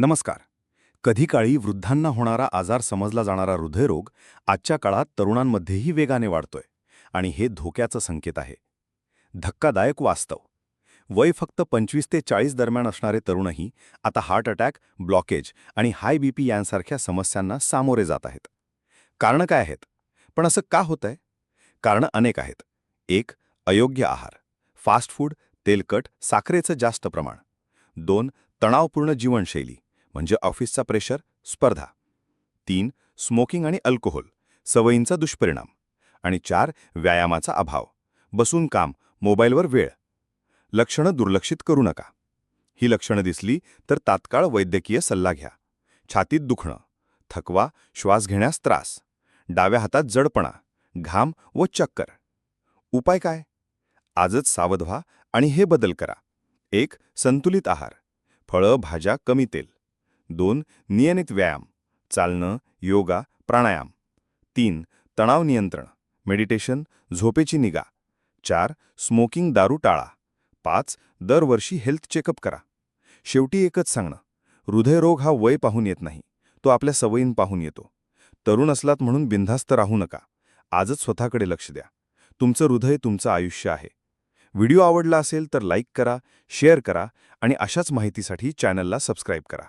नमस्कार. कधी काळी वृद्धांना होणारा आजार समजला जाणारा हृदयरोग आजच्या काळात तरुणांमध्येही वेगाने वाढतोय आणि हे धोक्याचं संकेत आहे. धक्कादायक वास्तव. वय फक्त पंचवीस ते चाळीस दरम्यान असणारे तरुणही आता हार्ट अटॅक ब्लॉकेज आणि हाय बीपी यांसारख्या समस्यांना सामोरे जात आहेत. कारणं काय आहेत? पण असं का होतंय? कारणं अनेक आहेत. एक अयोग्य आहार. फास्ट फूड तेलकट साखरेचं जास्त प्रमाण. दोन तणावपूर्ण जीवनशैली. म्हणजे ऑफिसचा प्रेशर स्पर्धा. तीन स्मोकिंग आणि अल्कोहोल सवयींचा दुष्परिणाम. आणि चार व्यायामाचा अभाव. बसून काम मोबाईलवर वेळ. लक्षणं दुर्लक्षित करू नका. ही लक्षणं दिसली तर तात्काळ वैद्यकीय सल्ला घ्या. छातीत दुखणं थकवा श्वास घेण्यास त्रास डाव्या हातात जडपणा घाम व चक्कर. उपाय काय? आजच सावध व्हा आणि हे बदल करा. एक संतुलित आहार. फळं भाज्या कमी तेल. दोन नियमित व्यायाम चालणं योगा प्राणायाम. तीन तणाव नियंत्रण मेडिटेशन झोपेची निगा. चार स्मोकिंग दारू टाळा. पाच दरवर्षी हेल्थ चेकअप करा. शेवटी एकच सांगणं हृदयरोग हा वय पाहून येत नाही तो आपल्या सवयीन पाहून येतो. तरुण असलात म्हणून बिनधास्त राहू नका आजच स्वतःकडे लक्ष द्या. तुमचं हृदय तुमचं आयुष्य आहे. व्हिडिओ आवडला असेल तर लाईक करा शेअर करा आणि अशाच माहितीसाठी चॅनलला सबस्क्राईब करा.